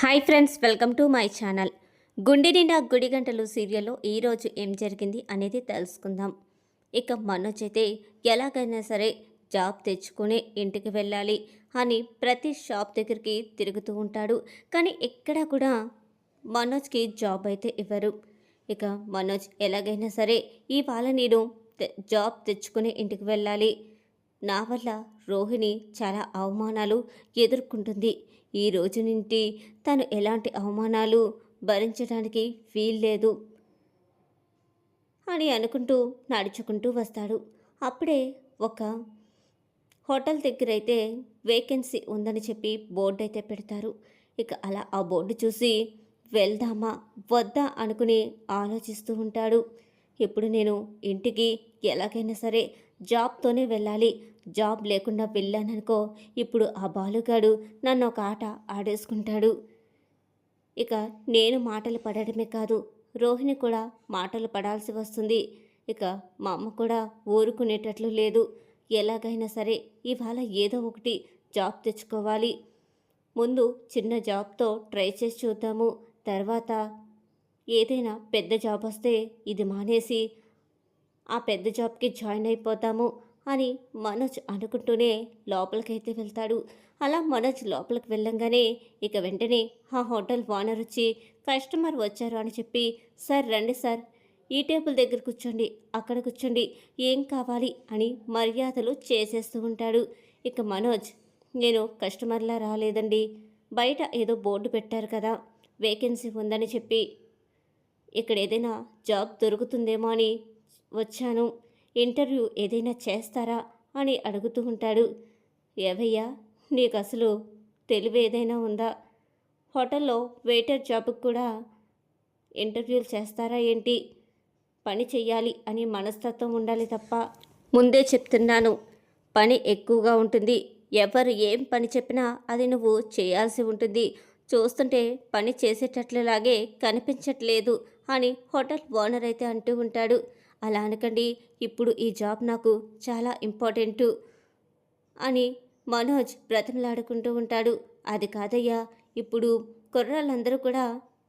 Hi friends welcome to my channel గుండె నిండా గుడి గంటలు సీరియల్లో ఈరోజు ఏం జరిగింది అనేది తెలుసుకుందాం. ఇక మనోజ్ అయితే ఎలాగైనా సరే జాబ్ తెచ్చుకుని ఇంటికి వెళ్ళాలి అని ప్రతి షాప్ దగ్గరికి తిరుగుతూ ఉంటాడు. కానీ ఎక్కడా కూడా మనోజ్కి జాబ్ అయితే ఇవ్వరు. ఇక మనోజ్ ఎలాగైనా సరే ఇవాళ నేను జాబ్ తెచ్చుకుని ఇంటికి వెళ్ళాలి. నా వల్ల రోహిణి చాలా అవమానాలు ఎదుర్కొంటుంది. ఈ రోజు నుండి తను ఎలాంటి అవమానాలు భరించడానికి వీల్లేదు అని అనుకుంటూ నడుచుకుంటూ వస్తాడు. అప్పుడే ఒక హోటల్ దగ్గర అయితే వేకెన్సీ ఉందని చెప్పి బోర్డు అయితే పెడతారు. ఇక అలా ఆ బోర్డు చూసి వెళ్దామా వద్దా అనుకుని ఆలోచిస్తూ ఉంటాడు. ఇప్పుడు నేను ఇంటికి ఎలాగైనా సరే జాబ్తోనే వెళ్ళాలి. జాబ్ లేకుండా వెళ్ళాననుకో ఇప్పుడు ఆ బాలుగాడు నన్ను ఒక ఆట ఆడేసుకుంటాడు. ఇక నేను మాటలు పడడమే కాదు రోహిణి కూడా మాటలు పడాల్సి వస్తుంది. ఇక మా అమ్మ కూడా ఊరుకునేటట్లు లేదు. ఎలాగైనా సరే ఇవాళ ఏదో ఒకటి జాబ్ తెచ్చుకోవాలి. ముందు చిన్న జాబ్తో ట్రై చేసి చూద్దాము. తర్వాత ఏదైనా పెద్ద జాబ్ వస్తే ఇది మానేసి ఆ పెద్ద జాబ్కి జాయిన్ అయిపోతాము. అని మనోజ్ అనుకుంటూనే లోపలికైతే వెళ్తాడు. అలా మనోజ్ లోపలికి వెళ్ళంగానే ఇక వెంటనే ఆ హోటల్ ఓనర్ వచ్చి కస్టమర్ వచ్చారు అని చెప్పి సార్ రండి సార్ ఈ టేబుల్ దగ్గర కూర్చోండి అక్కడ కూర్చోండి ఏం కావాలి అని మర్యాదలు చేసేస్తూ ఉంటాడు. ఇక మనోజ్ నేను కస్టమర్లా రాలేదండి బయట ఏదో బోర్డు పెట్టారు కదా వేకెన్సీ ఉందని చెప్పి ఇక్కడ ఏదైనా జాబ్ దొరుకుతుందేమో అని వచ్చాను. ఇంటర్వ్యూ ఏదైనా చేస్తారా అని అడుగుతూ ఉంటాడు. ఏవయ్యా నీకు అసలు తెలివి ఏదైనా ఉందా? హోటల్లో వెయిటర్ జాబ్కి కూడా ఇంటర్వ్యూలు చేస్తారా ఏంటి? పని చెయ్యాలి అని మనస్తత్వం ఉండాలి తప్ప ముందే చెప్తున్నాను. పని ఎక్కువగా ఉంటుంది. ఎవరు ఏం పని చెప్పినా అది నువ్వు చేయాల్సి ఉంటుంది. చూస్తుంటే పని చేసేటట్లులాగే కనిపించట్లేదు అని హోటల్ ఓనర్ అయితే అంటూ ఉంటాడు. అలా అనకండి ఇప్పుడు ఈ జాబ్ నాకు చాలా ఇంపార్టెంటు అని మనోజ్ బ్రతిమలాడుకుంటూ ఉంటాడు. అది కాదయ్యా ఇప్పుడు కుర్రాళ్ళందరూ కూడా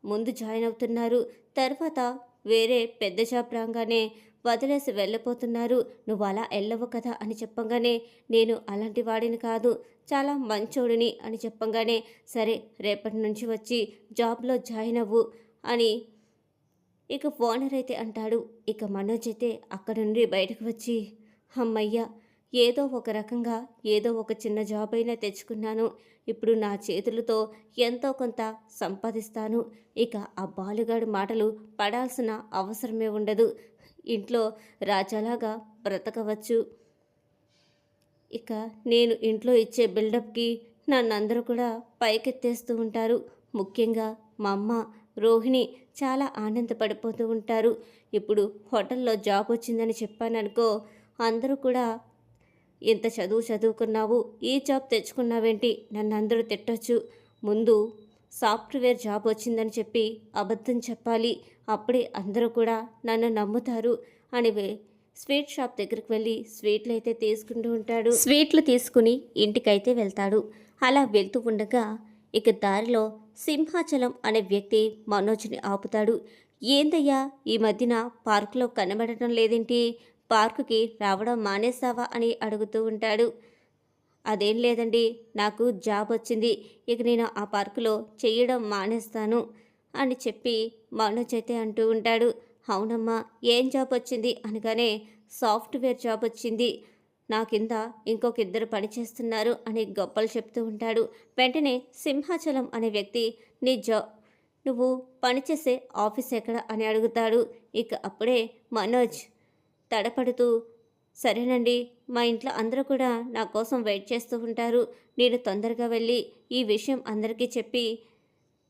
ముందు జాయిన్ అవుతున్నారు. తర్వాత వేరే పెద్ద జాబ్ రాగానే వదిలేసి వెళ్ళిపోతున్నారు. నువ్వు అలా వెళ్ళవు కదా అని చెప్పంగానే నేను అలాంటి వాడిని కాదు చాలా మంచోడిని అని చెప్పంగానే సరే రేపటి నుంచి వచ్చి జాబ్లో జాయిన్ అవ్వు అని ఇక ఓనర్ అయితే అంటాడు ఇక మనోజ్ అయితే అక్కడ నుండి బయటకు వచ్చి అమ్మయ్య ఏదో ఒక రకంగా ఏదో ఒక చిన్న జాబ్ అయినా తెచ్చుకున్నాను. ఇప్పుడు నా చేతులతో ఎంతో కొంత సంపాదిస్తాను. ఇక ఆ బాలుగాడు మాటలు పడాల్సిన అవసరమే ఉండదు. ఇంట్లో రాజాలాగా బ్రతకవచ్చు. ఇక నేను ఇంట్లో ఇచ్చే బిల్డప్కి నన్ను అందరూ కూడా పైకెత్తేస్తూ ఉంటారు. ముఖ్యంగా మా అమ్మ రోహిణి చాలా ఆనందపడిపోతూ ఉంటారు. ఇప్పుడు హోటల్లో జాబ్ వచ్చిందని చెప్పాననుకో అందరూ కూడా ఇంత చదువు చదువుకున్నావు? ఈ జాబ్ తెచ్చుకున్నావేంటి? నన్ను అందరూ తిట్టొచ్చు. ముందు సాఫ్ట్వేర్ జాబ్ వచ్చిందని చెప్పి అబద్ధం చెప్పాలి. అప్పుడే అందరూ కూడా నన్ను నమ్ముతారు అని స్వీట్ షాప్ దగ్గరికి వెళ్ళి స్వీట్లు అయితే తీసుకుంటూ ఉంటాడు. స్వీట్లు తీసుకుని ఇంటికైతే వెళ్తాడు. అలా వెళ్తూ ఉండగా ఇక దారిలో సింహాచలం అనే వ్యక్తి మనోజ్ని ఆపుతాడు. ఏందయ్యా ఈ మధ్యన పార్కులో కనబడటం లేదేంటి? పార్కుకి రావడం మానేసావా అని అడుగుతూ ఉంటాడు. అదేం లేదండి నాకు జాబ్ వచ్చింది. ఇక నేను ఆ పార్కులో చేయడం మానేస్తాను అని చెప్పి మనోజ్ అయితే అంటూ ఉంటాడు. అవునమ్మా ఏం జాబ్ వచ్చింది అనగానే సాఫ్ట్వేర్ జాబ్ వచ్చింది. నా కింద ఇంకొక ఇద్దరు పనిచేస్తున్నారు అని గొప్పలు చెప్తూ ఉంటాడు. వెంటనే సింహాచలం అనే వ్యక్తి నీ జా నువ్వు పనిచేసే ఆఫీస్ ఎక్కడ? అని అడుగుతాడు. ఇక అప్పుడే మనోజ్ తడపడుతూ సరేనండి మా ఇంట్లో అందరూ కూడా నా కోసం వెయిట్ చేస్తూ ఉంటారు. నేను తొందరగా వెళ్ళి ఈ విషయం అందరికీ చెప్పి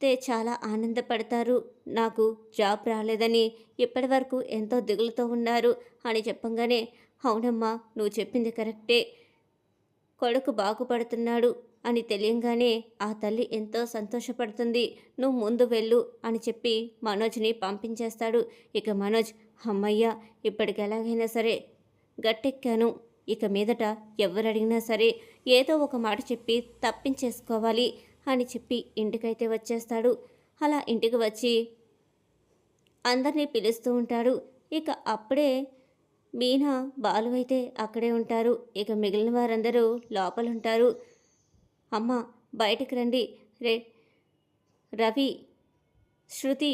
తే చాలా ఆనందపడతారు. నాకు జాబ్ రాలేదని ఇప్పటివరకు ఎంతో దిగులుతో ఉన్నారు అని చెప్పంగానే అవునమ్మా నువ్వు చెప్పింది కరెక్టే. కొడుకు బాగుపడుతున్నాడు అని తెలియంగానే ఆ తల్లి ఎంతో సంతోషపడుతుంది. నువ్వు ముందు వెళ్ళు అని చెప్పి మనోజ్ని పంపించేస్తాడు. ఇక మనోజ్ అమ్మయ్య ఇప్పటికి ఎలాగైనా సరే గట్టెక్కాను. ఇక మీదట ఎవరడిగినా సరే ఏదో ఒక మాట చెప్పి తప్పించేసుకోవాలి అని చెప్పి ఇంటికైతే వచ్చేస్తాడు. అలా ఇంటికి వచ్చి అందరినీ పిలుస్తూ ఉంటాడు. ఇక అప్పుడే మీనా బాలు అయితే అక్కడే ఉంటారు. ఇక మిగిలిన వారందరూ లోపల ఉంటారు అమ్మ బయటికి రండి. రే రవి శృతి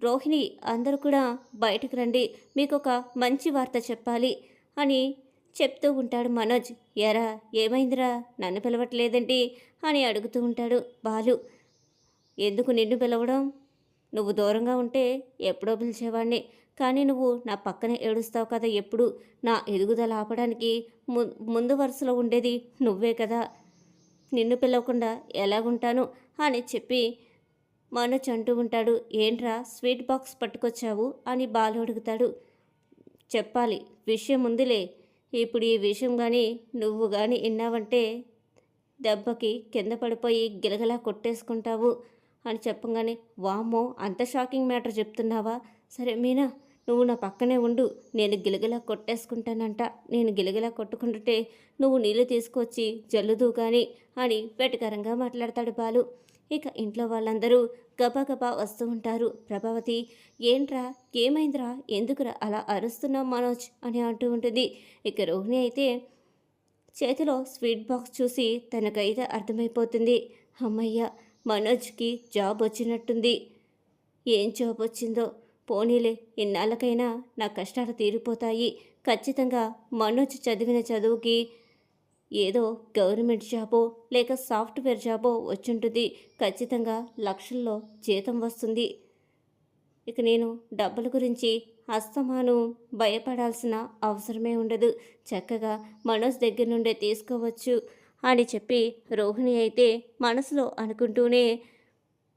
రోహిణి అందరూ కూడా బయటకు రండి. మీకు ఒక మంచి వార్త చెప్పాలి అని చెప్తూ ఉంటాడు మనోజ్. ఎరా ఏమైందిరా? నన్ను పిలవట్లేదండి అని అడుగుతూ ఉంటాడు బాలు. ఎందుకు నిన్ను పిలవడం? నువ్వు దూరంగా ఉంటే ఎప్పుడో పిలిచేవాడిని కానీ నువ్వు నా పక్కనే ఏడుస్తావు కదా ఎప్పుడు? నా ఎదుగుదల ఆపడానికి ము ముందు వరుసలో ఉండేది నువ్వే కదా. నిన్ను పిలవకుండా ఎలాగుంటాను అని చెప్పి మనోజ్ అంటూ ఉంటాడు. ఏంట్రా స్వీట్ బాక్స్ పట్టుకొచ్చావు అని బాలు అడుగుతాడు. చెప్పాలి విషయం ఉందిలే. ఇప్పుడు ఈ విషయం కానీ నువ్వు కానీ విన్నావంటే దెబ్బకి కింద పడిపోయి గిలగలా కొట్టేసుకుంటావు అని చెప్పగానే వామ్మో అంత షాకింగ్ మ్యాటర్ చెప్తున్నావా? సరే మీనా నువ్వు నా పక్కనే ఉండు నేను గిలగిలా కొట్టేసుకుంటానంట. నేను గిలగిలా కొట్టుకుంటుంటే నువ్వు నీళ్ళు తీసుకొచ్చి జల్లుదు కానీ అని వెటకరంగా మాట్లాడతాడు బాలు. ఇక ఇంట్లో వాళ్ళందరూ గబగబా వస్తూ ఉంటారు. ప్రభావతి ఏంట్రా ఏమైందిరా? ఎందుకురా అలా అరుస్తున్నావు మనోజ్? అని అంటూ ఉంటుంది. ఇక రోహిణి అయితే చేతిలో స్వీట్ బాక్స్ చూసి తనకైతే అర్థమైపోతుంది. అమ్మయ్య మనోజ్కి జాబ్ వచ్చినట్టుంది. ఏం జాబ్ వచ్చిందో? పోనీలే ఇన్నాళ్ళకైనా నా కష్టాలు తీరిపోతాయి. ఖచ్చితంగా మనోజ్ చదివిన చదువుకి ఏదో గవర్నమెంట్ జాబో లేక సాఫ్ట్వేర్ జాబో వచ్చుంటుంది. ఖచ్చితంగా లక్షల్లో జీతం వస్తుంది. ఇక నేను డబ్బుల గురించి అస్తమాను భయపడాల్సిన అవసరమే ఉండదు. చక్కగా మనోజ్ దగ్గర నుండే తీసుకోవచ్చు అని చెప్పి రోహిణి అయితే మనసులో అనుకుంటూనే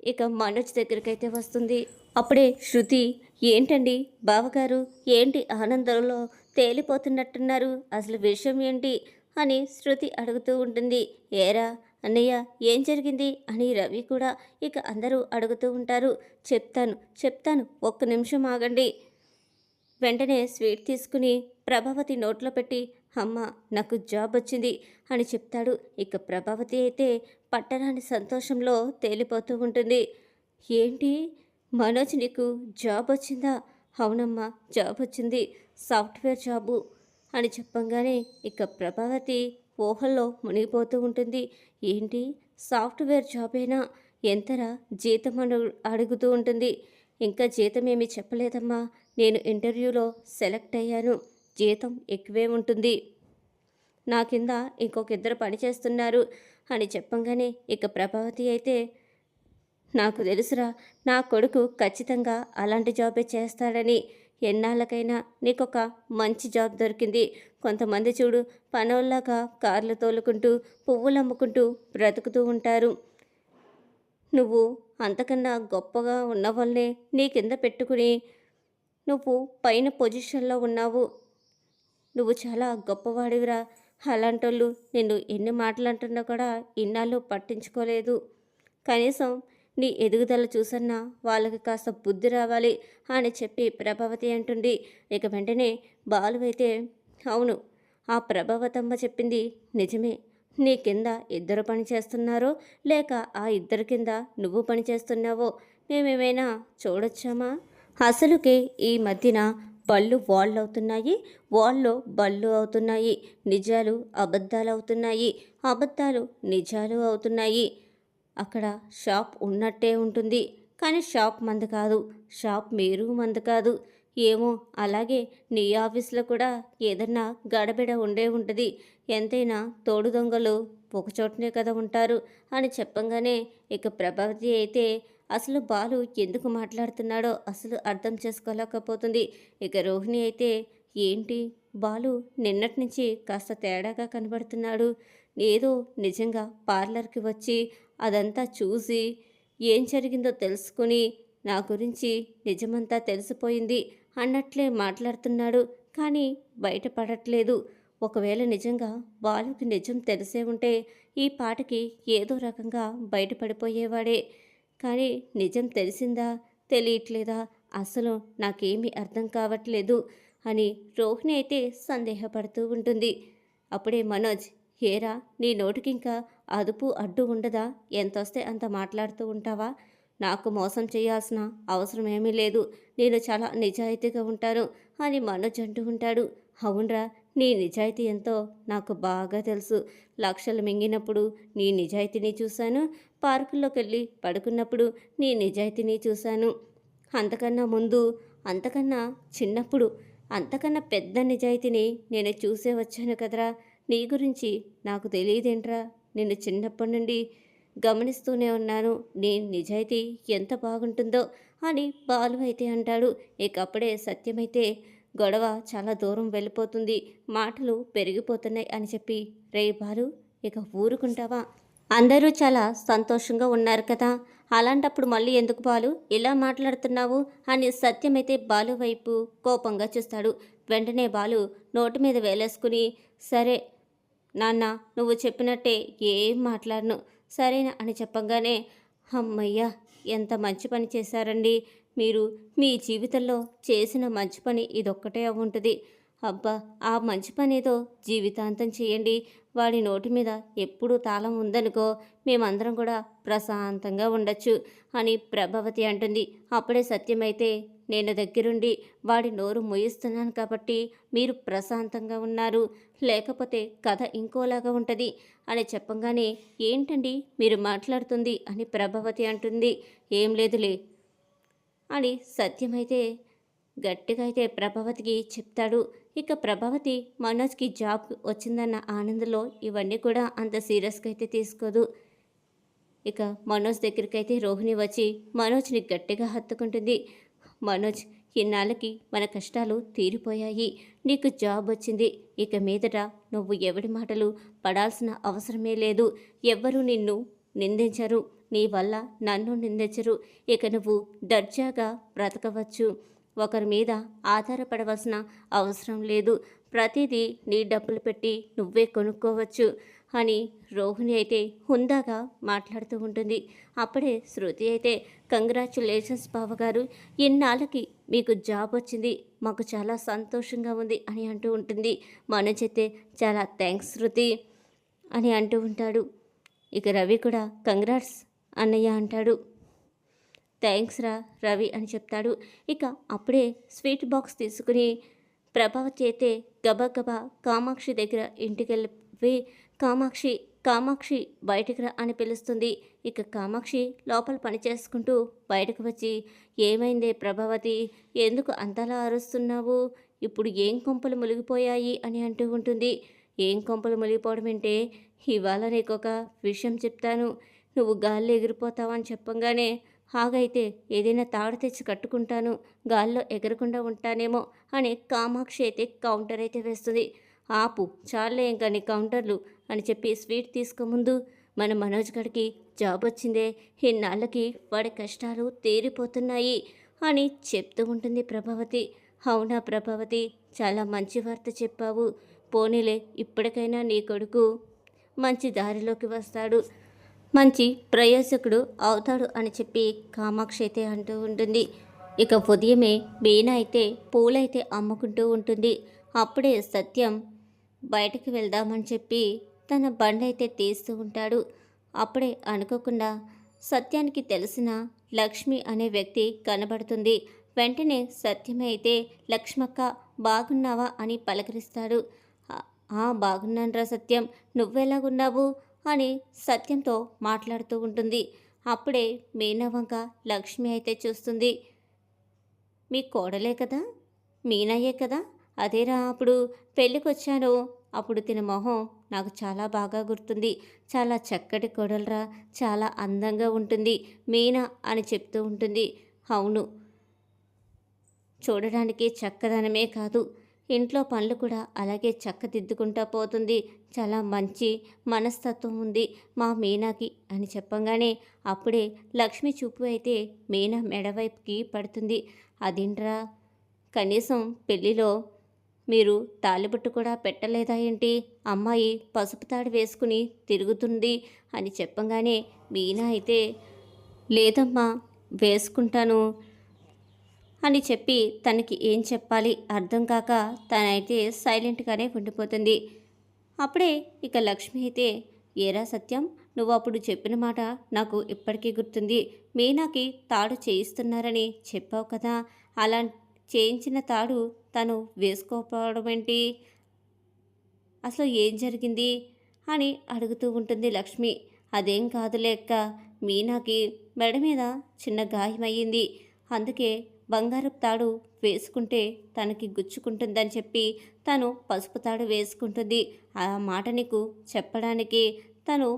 ఇక మనోజ్ దగ్గరికైతే వస్తుంది. అప్పుడే శృతి ఏంటండి బావగారు? ఏంటి ఆనందంలో తేలిపోతున్నట్టున్నారు? అసలు విషయం ఏంటి? అని శృతి అడుగుతూ ఉంటుంది. ఏరా అన్నయ్య ఏం జరిగింది? అని రవి కూడా ఇక అందరూ అడుగుతూ ఉంటారు. చెప్తాను చెప్తాను ఒక్క నిమిషం ఆగండి. వెంటనే స్వీట్ తీసుకుని ప్రభావతి నోట్లో పెట్టి అమ్మ నాకు జాబ్ వచ్చింది అని చెప్తాడు. ఇక ప్రభావతి అయితే పట్టరాని సంతోషంలో తేలిపోతూ ఉంటుంది. ఏంటి? మనోజ్ నీకు జాబ్ వచ్చిందా? అవునమ్మా జాబ్ వచ్చింది. సాఫ్ట్వేర్ జాబు అని చెప్పంగానే ఇక ప్రభావతి ఊహల్లో మునిగిపోతూ ఉంటుంది. ఏంటి? సాఫ్ట్వేర్ జాబేనా? ఎంతరా జీతం అను అడుగుతూ ఉంటుంది. ఇంకా జీతం ఏమీ చెప్పలేదమ్మా. నేను ఇంటర్వ్యూలో సెలెక్ట్ అయ్యాను. జీతం ఎక్కువే ఉంటుంది. నా కింద ఇంకొక ఇద్దరు పని చేస్తున్నారు అని చెప్పంగానే ఇక ప్రభావతి అయితే నాకు తెలుసురా నా కొడుకు ఖచ్చితంగా అలాంటి జాబే చేస్తాడని. ఎన్నాళ్ళకైనా నీకొక మంచి జాబ్ దొరికింది. కొంతమంది చూడు పనోళ్ళగా కార్లు తోలుకుంటూ పువ్వులు అమ్ముకుంటూ బ్రతుకుతూ ఉంటారు. నువ్వు అంతకన్నా గొప్పగా ఉన్న వాళ్ళనే నీ కింద పెట్టుకుని నువ్వు పైన పొజిషన్లో ఉన్నావు. నువ్వు చాలా గొప్పవాడివిరా. అలాంటోళ్ళు నిన్ను ఎన్ని మాటలు అంటున్నా కూడా ఇన్నాళ్ళు పట్టించుకోలేదు. కనీసం నీ ఎదుగుదల చూసన్నా వాళ్ళకి కాస్త బుద్ధి రావాలి అని చెప్పి ప్రభావతి అంటుంది. ఇక వెంటనే బాలు అయితే అవును ఆ ప్రభావతమ్మ చెప్పింది నిజమే. నీ కింద ఇద్దరు పని చేస్తున్నారో లేక ఆ ఇద్దరి కింద నువ్వు పని చేస్తున్నావో మేమేమైనా చూడొచ్చామా? అసలుకే ఈ మధ్యన బళ్ళు వాళ్ళు అవుతున్నాయి వాళ్ళు బళ్ళు అవుతున్నాయి నిజాలు అబద్ధాలు అవుతున్నాయి అబద్ధాలు నిజాలు అవుతున్నాయి. అక్కడ షాప్ ఉన్నట్టే ఉంటుంది. కానీ షాప్ మంది కాదు. షాప్ మీరు మంది కాదు. ఏమో అలాగే నీ ఆఫీస్లో కూడా ఏదన్నా గడబిడ ఉండే ఉంటుంది. ఎంతైనా తోడు దొంగలు ఒకచోటనే కదా ఉంటారు అని చెప్పంగానే ఇక ప్రభావతి అయితే అసలు బాలు ఎందుకు మాట్లాడుతున్నాడో అసలు అర్థం చేసుకోలేకపోతుంది. ఇక రోహిణి అయితే ఏంటి? బాలు నిన్నటి నుంచి కాస్త తేడాగా కనబడుతున్నాడు. ఏదో నిజంగా పార్లర్కి వచ్చి అదంతా చూసి ఏం జరిగిందో తెలుసుకుని నా గురించి నిజమంతా తెలిసిపోయింది అన్నట్లే మాట్లాడుతున్నాడు. కానీ బయటపడట్లేదు. ఒకవేళ నిజంగా బాలుకి నిజం తెలిసే ఉంటే ఈ పాటకి ఏదో రకంగా బయటపడిపోయేవాడే. కానీ నిజం తెలిసిందా తెలియట్లేదా? అసలు నాకేమీ అర్థం కావట్లేదు అని రోహిణి అయితే సందేహపడుతూ ఉంటుంది. అప్పుడే మనోజ్ ఏరా నీ నోటికి ఇంకా అదుపు అడ్డు ఉండదా? ఎంతొస్తే అంత మాట్లాడుతూ ఉంటావా? నాకు మోసం చేయాల్సిన అవసరం ఏమీ లేదు. నేను చాలా నిజాయితీగా ఉంటాను అని మనోజ్ అంటూ ఉంటాడు. అవునరా నీ నిజాయితీ ఎంతో నాకు బాగా తెలుసు. లక్షలు మింగినప్పుడు నీ నిజాయితీని చూశాను. పార్కుల్లోకి వెళ్ళి పడుకున్నప్పుడు నీ నిజాయితీని చూశాను. అంతకన్నా ముందు అంతకన్నా చిన్నప్పుడు అంతకన్నా పెద్ద నిజాయితీని నేను చూసే వచ్చాను కదరా. నీ గురించి నాకు తెలియదేంట్రా? నేను చిన్నప్పటి నుండి గమనిస్తూనే ఉన్నాను. నీ నిజాయితీ ఎంత బాగుంటుందో అని బాలు అయితే అంటాడు. ఇకప్పుడే సత్యమైతే గొడవ చాలా దూరం వెళ్ళిపోతుంది. మాటలు పెరిగిపోతున్నాయి అని చెప్పి రే బాలు ఇక ఊరుకుంటావా? అందరూ చాలా సంతోషంగా ఉన్నారు కదా. అలాంటప్పుడు మళ్ళీ ఎందుకు బాలు? ఇలా మాట్లాడుతున్నావు? అని సత్యమైతే బాలు వైపు కోపంగా చూస్తాడు. వెంటనే బాలు నోటి మీద వేలేసుకుని సరే నాన్న నువ్వు చెప్పినట్టే ఏం మాట్లాడను. సరేనా? అని చెప్పగానే అమ్మయ్యా ఎంత మంచి పని చేశారండి. మీరు మీ జీవితంలో చేసిన మంచి పని ఇదొక్కటే ఉంటుంది అబ్బా ఆ మంచి పని ఏదో జీవితాంతం చేయండి. వాడి నోటి మీద ఎప్పుడూ తాళం ఉందనుకో మేమందరం కూడా ప్రశాంతంగా ఉండొచ్చు అని ప్రభావతి అంటుంది. అప్పుడే సత్యమైతే నేను దగ్గరుండి వాడి నోరు ముయిస్తున్నాను కాబట్టి మీరు ప్రశాంతంగా ఉన్నారు. లేకపోతే కథ ఇంకోలాగా ఉంటుంది అని చెప్పంగానే ఏంటండి మీరు మాట్లాడుతుంది? అని ప్రభావతి అంటుంది. ఏం లేదులే అని సత్యమైతే గట్టిగా అయితే ప్రభావతికి చెప్తాడు. ఇక ప్రభావతి మనోజ్కి జాబ్ వచ్చిందన్న ఆనందంలో ఇవన్నీ కూడా అంత సీరియస్గా అయితే తీసుకోదు. ఇక మనోజ్ దగ్గరికి అయితే రోహిణి వచ్చి మనోజ్ని గట్టిగా హత్తుకుంటుంది. మనోజ్ ఇన్నాళ్ళకి మన కష్టాలు తీరిపోయాయి. నీకు జాబ్ వచ్చింది. ఇక మీదట నువ్వు ఎవడి మాటలు పడాల్సిన అవసరమే లేదు. ఎవ్వరూ నిన్ను నిందించరు. నీ వల్ల నన్ను నిందించరు. ఇక నువ్వు దర్జాగా బ్రతకవచ్చు. ఒకరి మీద ఆధారపడవలసిన అవసరం లేదు. ప్రతిదీ నీ డబ్బులు పెట్టి నువ్వే కొనుక్కోవచ్చు అని రోహిణి అయితే హుందాగా మాట్లాడుతూ ఉంటుంది. అప్పుడే శృతి అయితే కంగ్రాచులేషన్స్ బావగారు ఇన్నాళ్ళకి మీకు జాబ్ వచ్చింది. మాకు చాలా సంతోషంగా ఉంది అని అంటూ ఉంటుంది. మనోజ్ అయితే చాలా థ్యాంక్స్ శృతి అని అంటూ ఉంటాడు. ఇక రవి కూడా కంగ్రాట్స్ అన్నయ్య అంటాడు. థ్యాంక్స్ రా రవి అని చెప్తాడు. ఇక అప్పుడే స్వీట్ బాక్స్ తీసుకుని ప్రభావ చేతే గబగబా కామాక్షి దగ్గర ఇంటికి వెళ్ళి కామాక్షి కామాక్షి బయటకు రా అని పిలుస్తుంది. ఇక కామాక్షి లోపల పని చేసుకుంటూ బయటకు వచ్చి ఏమైందే ప్రభావతి? ఎందుకు అంతలా అరుస్తున్నావు? ఇప్పుడు ఏం కొంపలు మునిగిపోయాయి? అని అంటూ ఉంటుంది. ఏం కొంపలు మునిగిపోవడం అంటే ఇవాళ నీకు ఒక విషయం చెప్తాను. నువ్వు గాల్లో ఎగిరిపోతావని చెప్పంగానే హాగైతే ఏదైనా తాడు తెచ్చి కట్టుకుంటాను గాల్లో ఎగరకుండా ఉంటానేమో అని కామాక్షి అయితే కౌంటర్ అయితే వేస్తుంది. ఆపు చాలే ఇంకా నీ కౌంటర్లు అని చెప్పి స్వీట్ తీసుకోముందు మన మనోజ్ గడికి జాబ్ వచ్చిందే ఇన్నాళ్ళకి వాడి కష్టాలు తీరిపోతున్నాయి అని చెప్తూ ఉంటుంది ప్రభావతి. అవునా ప్రభావతి చాలా మంచి వార్త చెప్పావు. పోనీలే ఇప్పటికైనా నీ కొడుకు మంచి దారిలోకి వస్తాడు. మంచి ప్రయోజకుడు అవుతాడు అని చెప్పి కామాక్షి అయితే అంటూ ఉంటుంది. ఇక ఉదయమే బీనా అయితే పూలైతే అమ్ముకుంటూ ఉంటుంది. అప్పుడే సత్యం బయటకు వెళ్దామని చెప్పి తన బండి అయితే తీస్తూ ఉంటాడు. అప్పుడే అనుకోకుండా సత్యానికి తెలిసిన లక్ష్మి అనే వ్యక్తి కనబడుతుంది. వెంటనే సత్యమే అయితే లక్ష్మక్క బాగున్నావా అని పలకరిస్తాడు. "ఆ, బాగున్నానురా సత్యం. నువ్వెలాగున్నావు? అని సత్యంతో మాట్లాడుతూ ఉంటుంది. అప్పుడే మీనవంక లక్ష్మి అయితే చూస్తుంది. మీ కోడలే కదా? మీనయ్యే కదా? అదేరా అప్పుడు పెళ్ళికొచ్చాను అప్పుడు తిన మొహం నాకు చాలా బాగా గుర్తుంది. చాలా చక్కటి కోడలరా. చాలా అందంగా ఉంటుంది. మీనా అని చెప్తూ ఉంటుంది. అవును. చూడడానికి చక్కదనమే కాదు. ఇంట్లో పనులు కూడా అలాగే చక్కదిద్దుకుంటా పోతుంది. చాలా మంచి మనస్తత్వం ఉంది మా మీనాకి అని చెప్పంగానే అప్పుడే లక్ష్మి చూపు అయితే మీనా మెడవైపుకి పడుతుంది. అదేంట్రా? కనీసం పెళ్ళిలో మీరు తాలిబొట్టు కూడా పెట్టలేదా ఏంటి? అమ్మాయి పసుపు తాడు వేసుకుని తిరుగుతుంది అని చెప్పంగానే మీనా అయితే లేదమ్మా వేసుకుంటాను. అని చెప్పి తనకి ఏం చెప్పాలి అర్థం కాక తనైతే సైలెంట్గానే ఉండిపోతుంది. అప్పుడే ఇక లక్ష్మి అయితే ఏరా సత్యం నువ్వు అప్పుడు చెప్పిన మాట నాకు ఇప్పటికీ గుర్తుంది. మీనాకి తాడు చేయిస్తున్నారని చెప్పావు కదా అలా చేయించిన తాడు తను వేసుకోకపోవడం ఏంటి? అసలు ఏం జరిగింది? అని అడుగుతూ ఉంటుంది లక్ష్మి. అదేం కాదులే మీనాకి మెడ మీద చిన్న గాయమయ్యింది. అందుకే బంగారపు తాడు వేసుకుంటే తనకి గుచ్చుకుంటుందని చెప్పి తను పసుపు తాడు వేసుకుంటుంది. ఆ మాట నీకు చెప్పడానికి తను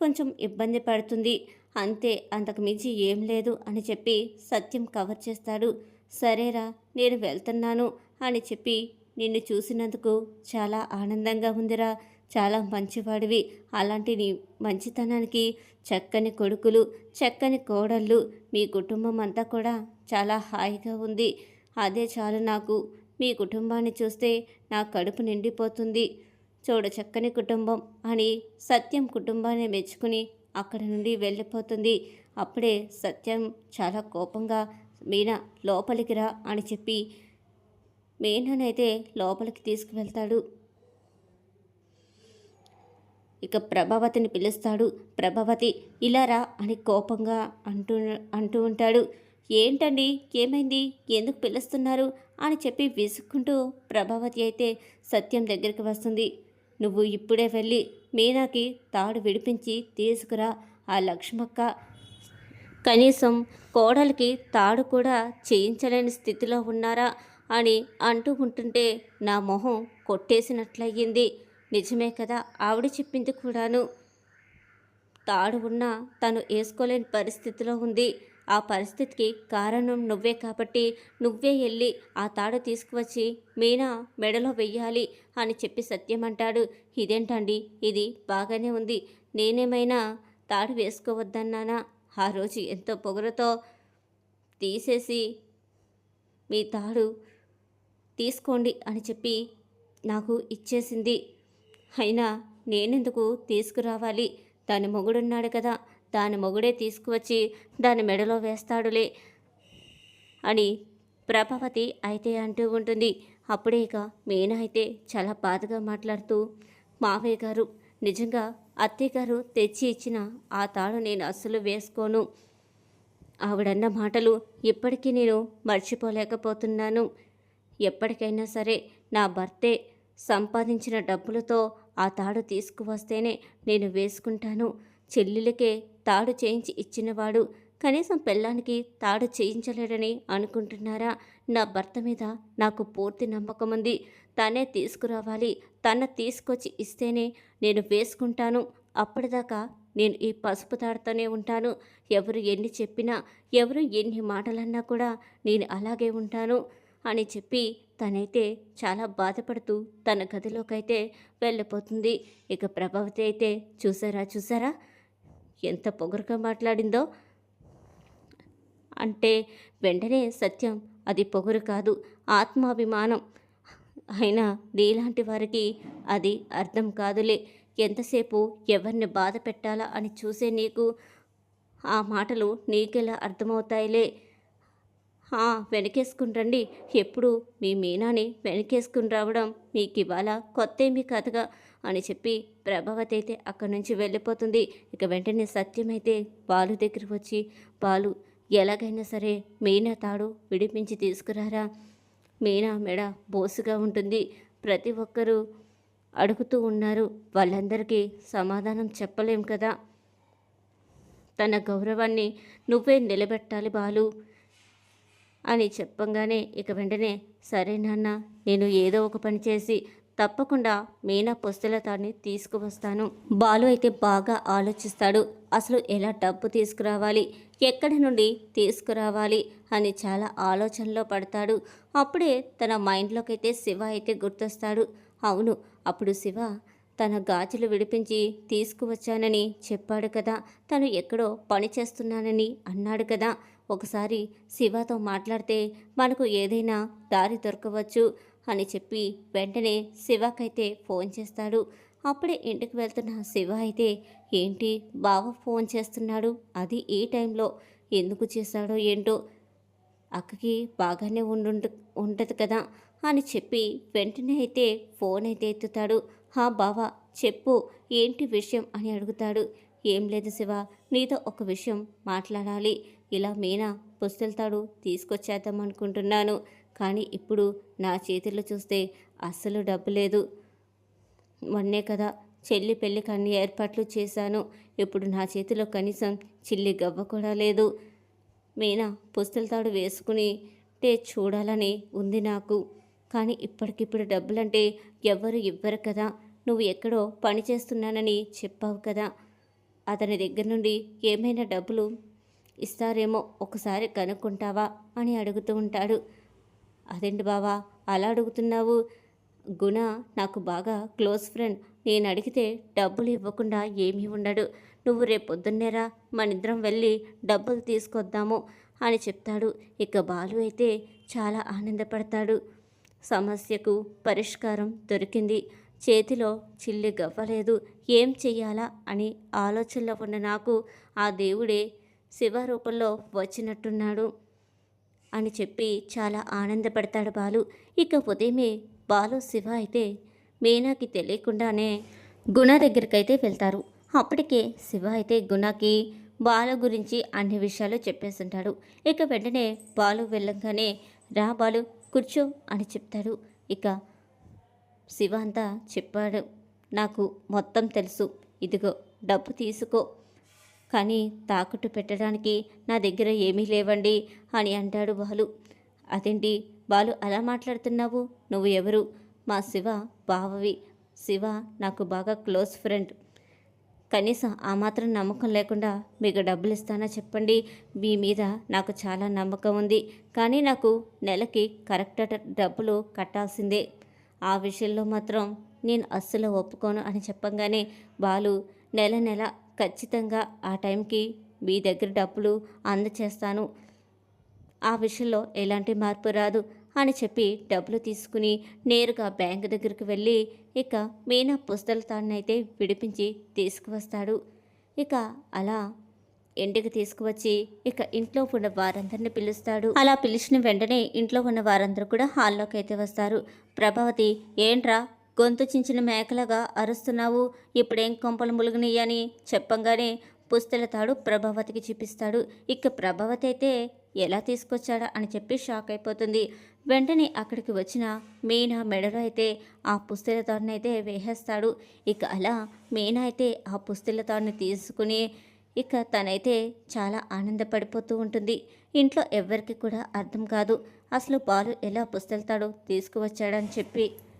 కొంచెం ఇబ్బంది పడుతుంది. అంతే అంతకు మించి ఏం లేదు అని చెప్పి సత్యం కవర్ చేస్తాడు. సరేరా నేను వెళ్తున్నాను అని చెప్పి నిన్ను చూసినందుకు చాలా ఆనందంగా ఉందిరా. చాలా మంచివాడివి. అలాంటి నీ మంచితనానికి చక్కని కొడుకులు చక్కని కోడళ్ళు మీ కుటుంబం అంతా కూడా చాలా హాయిగా ఉంది. అదే చాలు నాకు. మీ కుటుంబాన్ని చూస్తే నా కడుపు నిండిపోతుంది. చూడ చక్కని కుటుంబం అని సత్యం కుటుంబాన్ని మెచ్చుకుని అక్కడ నుండి వెళ్ళిపోతుంది. అప్పుడే సత్యం చాలా కోపంగా మీనా లోపలికి రా అని చెప్పి మీనానైతే లోపలికి తీసుకువెళ్తాడు. ఇక ప్రభావతిని పిలుస్తాడు. ప్రభావతి ఇలా రా అని కోపంగా అంటూ అంటూ ఉంటాడు. ఏంటండి? ఏమైంది? ఎందుకు పిలుస్తున్నారు? అని చెప్పి విసుక్కుంటూ ప్రభావతి అయితే సత్యం దగ్గరికి వస్తుంది. నువ్వు ఇప్పుడే వెళ్ళి మీనాకి తాడు విడిపించి తీసుకురా. ఆ లక్ష్మక్క కనీసం కోడలికి తాడు కూడా చేయించలేని స్థితిలో ఉన్నారా? అని అంటూ ఉంటుంటే నా మొహం కొట్టేసినట్లయింది. నిజమే కదా? ఆవిడ చెప్పింది కూడాను. తాడు ఉన్నా తను వేసుకోలేని పరిస్థితిలో ఉంది. ఆ పరిస్థితికి కారణం నువ్వే కాబట్టి నువ్వే వెళ్ళి ఆ తాడు తీసుకువచ్చి మీనా మెడలో వెయ్యాలి అని చెప్పి సత్యం అంటాడు. ఇదేంటండి? ఇది బాగానే ఉంది. నేనేమైనా తాడు వేసుకోవద్దన్నానా? ఆ రోజు ఎంతో పొగరతో తీసేసి మీ తాడు తీసుకోండి అని చెప్పి నాకు ఇచ్చేసింది. అయినా నేనెందుకు తీసుకురావాలి? దాని మొగుడున్నాడు కదా దాని మొగుడే తీసుకువచ్చి దాని మెడలో వేస్తాడులే అని ప్రభావతి అయితే అంటూ ఉంటుంది. అప్పుడే ఇక మీనా అయితే చాలా బాధగా మాట్లాడుతూ మావయ్య గారు నిజంగా అత్తయ్య గారు తెచ్చి ఇచ్చిన ఆ తాడు నేను అస్సలు వేసుకోను. ఆవిడన్న మాటలు ఇప్పటికీ నేను మర్చిపోలేకపోతున్నాను. ఎప్పటికైనా సరే నా భర్తే సంపాదించిన డబ్బులతో ఆ తాడు తీసుకువస్తేనే నేను వేసుకుంటాను. చెల్లెలకే తాడు చేయించి ఇచ్చినవాడు కనీసం పెళ్ళానికి తాడు చేయించలేడని అనుకుంటున్నారా? నా భర్త మీద నాకు పూర్తి నమ్మకం ఉంది తనే తీసుకురావాలి. తన తీసుకొచ్చి ఇస్తేనే నేను వేసుకుంటాను. అప్పటిదాకా నేను ఈ పసుపు తాడుతూనే ఉంటాను. ఎవరు ఎన్ని చెప్పినా ఎవరు ఎన్ని మాటలన్నా కూడా నేను అలాగే ఉంటాను. అని చెప్పి తనైతే చాలా బాధపడుతూ తన గదిలోకైతే వెళ్ళిపోతుంది. ఇక ప్రభావతి అయితే చూసారా చూసారా? ఎంత పొగరుగా మాట్లాడిందో. అంటే వెంటనే సత్యం అది పొగరు కాదు ఆత్మాభిమానం. అయినా నీలాంటి వారికి అది అర్థం కాదులే. ఎంతసేపు ఎవరిని బాధ పెట్టాలా అని చూసే నీకు ఆ మాటలు నీకెలా అర్థమవుతాయిలే? వెనకేసుకుని రండి ఎప్పుడు మీ మీనాని వెనకేసుకుని రావడం మీకు ఇవాళ కొత్తేమీ కథగా అని చెప్పి ప్రభావతి అయితే అక్కడి నుంచి వెళ్ళిపోతుంది. ఇక వెంటనే సత్యమైతే బాలు దగ్గర వచ్చి బాలు ఎలాగైనా సరే మీనా తాడు విడిపించి తీసుకురారా? మీనా మెడ బోసుగా ఉంటుంది. ప్రతి ఒక్కరూ అడుగుతూ ఉన్నారు. వాళ్ళందరికీ సమాధానం చెప్పలేం కదా? తన గౌరవాన్ని నువ్వే నిలబెట్టాలి బాలు. అని చెప్పంగానే ఇక వెంటనే సరే నాన్న నేను ఏదో ఒక పని చేసి తప్పకుండా మీనా పుస్తలతాన్ని తీసుకువస్తాను. బాలు అయితే బాగా ఆలోచిస్తాడు అసలు ఎలా డబ్బు తీసుకురావాలి? ఎక్కడి నుండి తీసుకురావాలి? అని చాలా ఆలోచనలో పడతాడు. అప్పుడే తన మైండ్లోకి అయితే శివ అయితే గుర్తొస్తాడు. అవును అప్పుడు శివ తన గాజులు విడిపించి తీసుకువచ్చానని చెప్పాడు కదా తను ఎక్కడో పని చేస్తున్నానని అన్నాడు కదా ఒకసారి శివతో మాట్లాడితే మనకు ఏదైనా దారి దొరకవచ్చు అని చెప్పి వెంటనే శివకైతే ఫోన్ చేస్తాడు. అప్పుడే ఇంటికి వెళ్తున్న శివ అయితే ఏంటి బావ ఫోన్ చేస్తున్నాడు? అది ఈ టైంలో ఎందుకు చేశాడో ఏంటో? అక్కకి బాగానే ఉండు ఉంటుంది కదా? అని చెప్పి వెంటనే అయితే ఫోన్ అయితే ఎత్తుతాడు. హా బావా చెప్పు ఏంటి విషయం? అని అడుగుతాడు. ఏం లేదు శివ నీతో ఒక విషయం మాట్లాడాలి. ఇలా మీనా పుస్తెళ్తాడు తీసుకొచ్చేద్దాం అనుకుంటున్నాను. కానీ ఇప్పుడు నా చేతుల్లో చూస్తే అస్సలు డబ్బు లేదు. మొన్నే కదా చెల్లి పెళ్ళికి అన్ని ఏర్పాట్లు చేశాను. ఇప్పుడు నా చేతిలో కనీసం చిల్లి గవ్వ కూడా లేదు. మీనా పుస్తెలతాడు వేసుకుని టే చూడాలని ఉంది నాకు. కానీ ఇప్పటికిప్పుడు డబ్బులంటే ఎవ్వరు ఇవ్వరు కదా. నువ్వు ఎక్కడో పని చేస్తున్నానని చెప్పావు కదా. అతని దగ్గర నుండి ఏమైనా డబ్బులు ఇస్తారేమో ఒకసారి కనుక్కుంటావా అని అడుగుతూ ఉంటాడు. అదేంటి బావా అలా అడుగుతున్నావు? గుణ నాకు బాగా క్లోజ్ ఫ్రెండ్. నేను అడిగితే డబ్బులు ఇవ్వకుండా ఏమీ ఉండడు. నువ్వు రేపు పొద్దున్నేరా మనిద్దరం వెళ్ళి డబ్బులు తీసుకొద్దాము అని చెప్తాడు. ఇక బాలు అయితే చాలా ఆనందపడతాడు. సమస్యకు పరిష్కారం దొరికింది. చేతిలో చిల్లి గవ్వలేదు. ఏం చెయ్యాలా అని ఆలోచనలో ఉన్న నాకు ఆ దేవుడే శివ రూపంలో వచ్చినట్టున్నాడు అని చెప్పి చాలా ఆనందపడతాడు బాలు. ఇక ఉదయమే బాలు శివ అయితే మీనాకి తెలియకుండానే గుణ దగ్గరికైతే వెళ్తారు. అప్పటికే శివ అయితే గుణకి బాలు గురించి అన్ని విషయాలు చెప్పేస్తుంటాడు. ఇక వెంటనే బాలు వెళ్ళంగానే రా బాలు కూర్చో అని చెప్తాడు. ఇక శివ అంతా చెప్పాడు. నాకు మొత్తం తెలుసు. ఇదిగో డబ్బు తీసుకో కానీ తాకట్టు పెట్టడానికి నా దగ్గర ఏమీ లేవండి అని అంటాడు బాలు. అదేంటి బాలు అలా మాట్లాడుతున్నావు? నువ్వు ఎవరు? మా శివ బావవి. శివ నాకు బాగా క్లోజ్ ఫ్రెండ్. కనీసం ఆ మాత్రం నమ్మకం లేకుండా మీకు డబ్బులు ఇస్తానా చెప్పండి? మీ మీద నాకు చాలా నమ్మకం ఉంది. కానీ నాకు నెలకి కరెక్ట్ డబ్బులు కట్టాల్సిందే. ఆ విషయంలో మాత్రం నేను అస్సలు ఒప్పుకోను అని చెప్పంగానే బాలు నెల నెల ఖచ్చితంగా ఆ టైంకి మీ దగ్గర డబ్బులు అందచేస్తాను. ఆ విషయంలో ఎలాంటి మార్పు రాదు అని చెప్పి డబ్బులు తీసుకుని నేరుగా బ్యాంక్ దగ్గరికి వెళ్ళి ఇక మీనా పుస్తకాలతాన్నైతే విడిపించి తీసుకువస్తాడు. ఇక అలా ఇంటికి తీసుకువచ్చి ఇక ఇంట్లో ఉన్న వారందరిని పిలుస్తాడు. అలా పిలిచిన వెంటనే ఇంట్లో ఉన్న వారందరూ కూడా హాల్లోకి అయితే వస్తారు. ప్రభావతి ఏంట్రా గొంతు చించిన మేకలాగా అరుస్తున్నావు. ఇప్పుడేం కొంపలు ములుగునియని చెప్పంగానే పుస్తల తాడు ప్రభావతికి చూపిస్తాడు. ఇక ప్రభావతి అయితే ఎలా తీసుకొచ్చాడా అని చెప్పి షాక్ అయిపోతుంది. వెంటనే అక్కడికి వచ్చిన మీనా మెడలో అయితే ఆ పుస్తల తాడుని అయితే వేసేస్తాడు. ఇక అలా మీనా అయితే ఆ పుస్తల తాడుని తీసుకుని ఇక తనైతే చాలా ఆనందపడిపోతూ ఉంటుంది. ఇంట్లో ఎవ్వరికి కూడా అర్థం కాదు. అసలు బాలు ఎలా పుస్తెళ్తాడో తీసుకువచ్చాడని చెప్పి